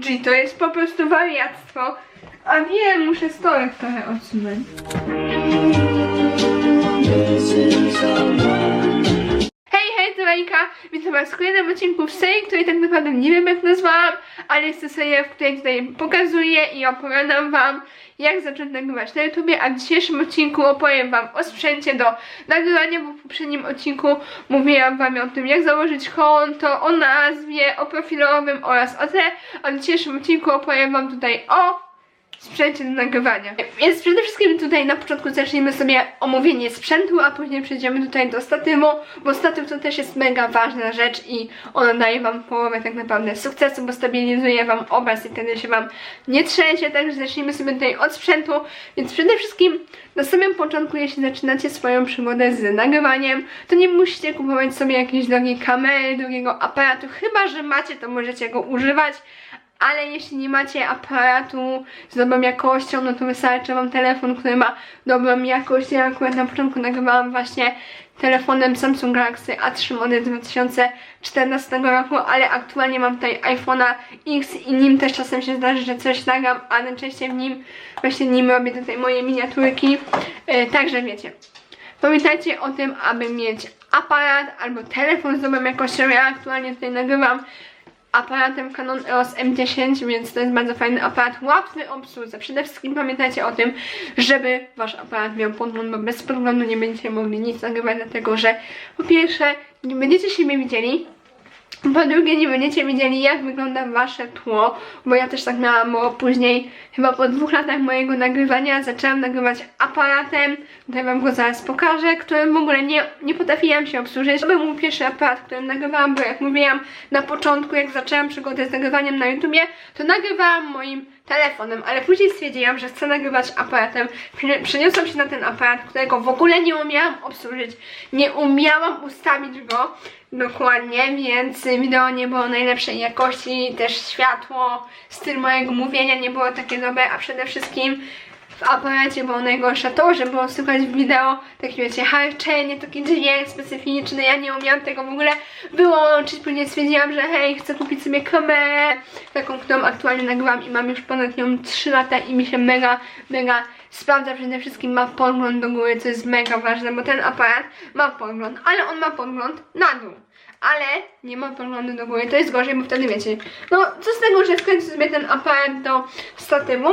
G, to jest po prostu wariactwo. A wiem, muszę stołek trochę odsunąć. Witam was w kolejnym odcinku w serii, której tak naprawdę nie wiem jak nazwałam, ale jest to seria, w której tutaj pokazuję i opowiadam wam, jak zacząć nagrywać na YouTubie, a w dzisiejszym odcinku opowiem wam o sprzęcie do nagrywania, bo w poprzednim odcinku mówiłam wam o tym, jak założyć konto, o nazwie, o profilowym oraz o te, a w dzisiejszym odcinku opowiem wam tutaj o sprzęcie do nagrywania. Więc przede wszystkim tutaj na początku zacznijmy sobie omówienie sprzętu, a później przejdziemy tutaj do statywu, bo statyw to też jest mega ważna rzecz i ona daje wam połowę tak naprawdę sukcesu, bo stabilizuje wam obraz i wtedy się wam nie trzęsie, także zacznijmy sobie tutaj od sprzętu, więc przede wszystkim na samym początku, jeśli zaczynacie swoją przygodę z nagrywaniem, to nie musicie kupować sobie jakiejś drogiej kamery, drugiego aparatu, chyba że macie, to możecie go używać, ale jeśli nie macie aparatu z dobrą jakością, no to wystarczy wam telefon, który ma dobrą jakość. Ja akurat na początku nagrywałam właśnie telefonem Samsung Galaxy A3 model 2014 roku, ale aktualnie mam tutaj iPhone'a X i nim też czasem się zdarzy, że coś nagram, a najczęściej w nim właśnie nim robię tutaj moje miniaturki. Yy, także wiecie. Pamiętajcie o tym, aby mieć aparat albo telefon z dobrą jakością. Ja aktualnie tutaj nagrywam aparatem Canon EOS M10, więc to jest bardzo fajny aparat, łatwy obsłudze. Przede wszystkim pamiętajcie o tym, żeby wasz aparat miał podgląd, bo bez podglądu nie będziecie mogli nic nagrywać, dlatego że po pierwsze nie będziecie siebie widzieli, po drugie, nie będziecie wiedzieli, jak wygląda wasze tło, bo ja też tak miałam, bo później, chyba po dwóch latach mojego nagrywania, zaczęłam nagrywać aparatem. Tutaj wam go zaraz pokażę, którym w ogóle nie, nie potrafiłam się obsłużyć. To był mój pierwszy aparat, którym nagrywałam, bo jak mówiłam na początku, jak zaczęłam przygodę z nagrywaniem na YouTubie, to nagrywałam moim telefonem, ale później stwierdziłam, że chcę nagrywać aparatem. Przeni- Przeniosłam się na ten aparat, którego w ogóle nie umiałam obsłużyć. Nie umiałam ustawić go dokładnie, więc wideo nie było najlepszej jakości, też światło, styl mojego mówienia nie było takie dobre, a przede wszystkim w aparacie było najgorsze to, że było słychać w wideo takie wiecie, harczenie, taki dźwięk specyficzny, ja nie umiałam tego w ogóle wyłączyć, później stwierdziłam, że hej, chcę kupić sobie kamerę, taką, którą aktualnie nagrywam i mam już ponad nią 3 lata i mi się mega, mega sprawdza, przede wszystkim ma podgląd do góry, co jest mega ważne, bo ten aparat ma podgląd, ale on ma podgląd na dół. Ale nie ma podglądu do góry, to jest gorzej, bo wtedy wiecie. No, co z tego, że wkręcę sobie ten aparat do statywu,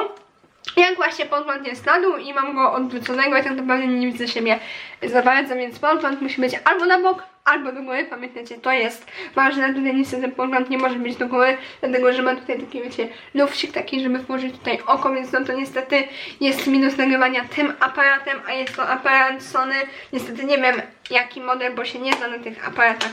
jak właśnie podgląd jest na dół i mam go odwróconego i tak naprawdę nie widzę siebie za bardzo, więc podgląd musi być albo na bok, albo do góry, pamiętajcie, to jest ważne, tutaj niestety podgląd nie może być do góry, dlatego, że ma tutaj taki, wiecie, lufcik taki, żeby włożyć tutaj oko, więc no to niestety jest minus nagrywania tym aparatem, a jest to aparat Sony, niestety nie wiem jaki model, bo się nie znam na tych aparatach.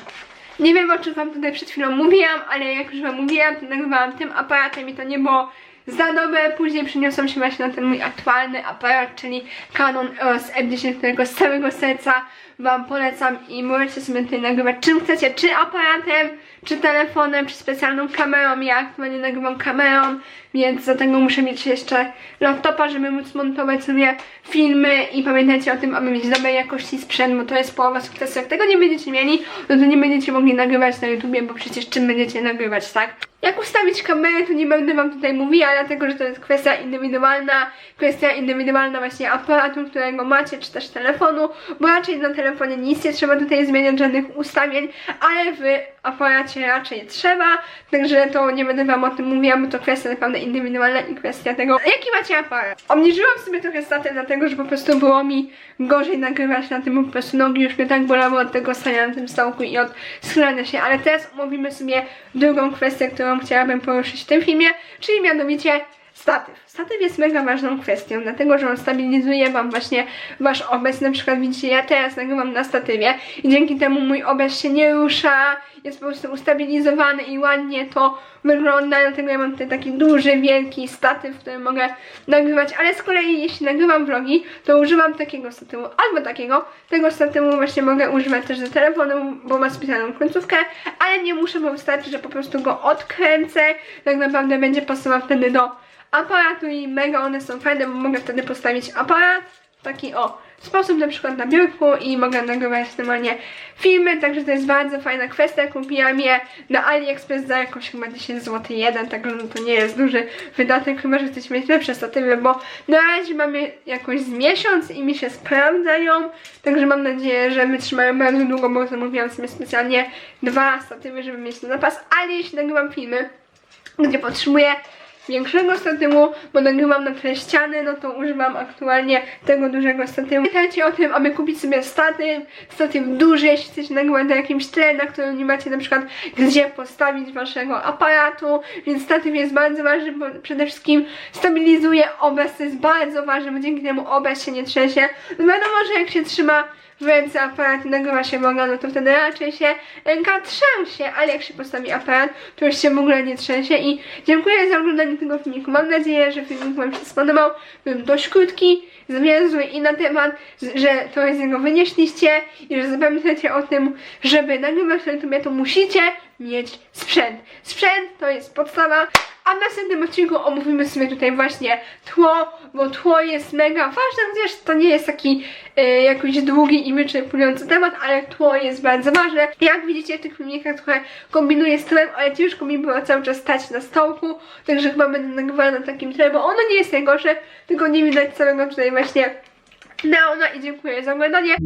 Nie wiem o czym wam tutaj przed chwilą mówiłam, ale jak już wam mówiłam, to nagrywałam tym aparatem i to nie było za dobre. Później przeniosłam się właśnie na ten mój aktualny aparat, czyli Canon EOS M10, którego z całego serca wam polecam i możecie sobie tutaj nagrywać czym chcecie, czy aparatem, czy telefonem, czy specjalną kamerą. Ja aktualnie nagrywam kamerą, więc do tego muszę mieć jeszcze laptopa, żeby móc montować sobie filmy i pamiętajcie o tym, aby mieć dobrej jakości sprzęt, bo to jest połowa sukcesu. Jak tego nie będziecie mieli, no to nie będziecie mogli nagrywać na YouTubie, bo przecież czym będziecie nagrywać, tak? Jak ustawić kamerę, to nie będę wam tutaj mówiła, dlatego że to jest kwestia indywidualna, kwestia indywidualna właśnie aparatu, którego macie, czy też telefonu, bo raczej na telefonie nic nie trzeba tutaj zmieniać, żadnych ustawień, ale w aparacie raczej trzeba, także to nie będę wam o tym mówiła, bo to kwestia naprawdę indywidualna i kwestia tego, jaki macie aparat. Obniżyłam sobie trochę statę, dlatego że po prostu było mi gorzej nagrywać na tym, po prostu nogi już mnie tak bolały od tego stania na tym stołku i od schylania się, ale teraz omówimy sobie drugą kwestię, którą chciałabym poruszyć w tym filmie, czyli mianowicie statyw. Statyw jest mega ważną kwestią, dlatego że on stabilizuje Wam właśnie Wasz obraz. Na przykład widzicie, ja teraz nagrywam na statywie i dzięki temu mój obraz się nie rusza, jest po prostu ustabilizowany i ładnie to wygląda, dlatego ja mam tutaj taki duży, wielki statyw, w którym mogę nagrywać, ale z kolei jeśli nagrywam vlogi, to używam takiego statywu albo takiego. Tego statywu właśnie mogę używać też do telefonu, bo ma specjalną końcówkę, ale nie muszę, bo wystarczy, że po prostu go odkręcę. Tak naprawdę będzie pasował wtedy do aparatu i mega one są fajne, bo mogę wtedy postawić aparat, taki o, sposób na przykład na biurku i mogę nagrywać normalnie filmy, także to jest bardzo fajna kwestia. Kupiłam je na AliExpress za jakoś chyba 10 zł jeden, także no to nie jest duży wydatek, chyba że chcecie mieć lepsze statywy, bo na razie mamy jakoś z miesiąc i mi się sprawdzają, także mam nadzieję, że wytrzymają bardzo długo, bo zamówiłam sobie specjalnie dwa statywy, żeby mieć na zapas, ale jeśli nagrywam filmy, gdzie potrzebuję większego statywu, bo nagrywam na tle ściany, no to używam aktualnie tego dużego statywu. Pamiętajcie o tym, aby kupić sobie statyw, statyw duży, jeśli chcecie nagrywać na jakimś tle, na którym nie macie na przykład gdzie postawić waszego aparatu, więc statyw jest bardzo ważny, bo przede wszystkim stabilizuje obraz, to jest bardzo ważne, bo dzięki temu obraz się nie trzęsie. No wiadomo, że jak się trzyma w ręce aparat nagrywa się vloga, no to wtedy raczej się ręka trzęsie, ale jak się postawi aparat, to już się w ogóle nie trzęsie i dziękuję za oglądanie tego filmiku. Mam nadzieję, że filmik Wam się spodobał. Był dość krótki, zwięzły i na temat, że trochę z niego wynieśliście i że zapamiętacie o tym, żeby nagrywać na YouTube, to musicie mieć sprzęt. Sprzęt to jest podstawa, a w następnym odcinku omówimy sobie tutaj właśnie tło, bo tło jest mega ważne, chociaż to nie jest taki e, jakiś długi i wyczerpujący temat, ale tło jest bardzo ważne. Jak widzicie w tych filmikach trochę kombinuję z tłem, ale ciężko mi było cały czas stać na stołku, także chyba będę nagrywała na takim tle, bo ono nie jest najgorsze, tylko nie widać całego tutaj właśnie neona i dziękuję za oglądanie.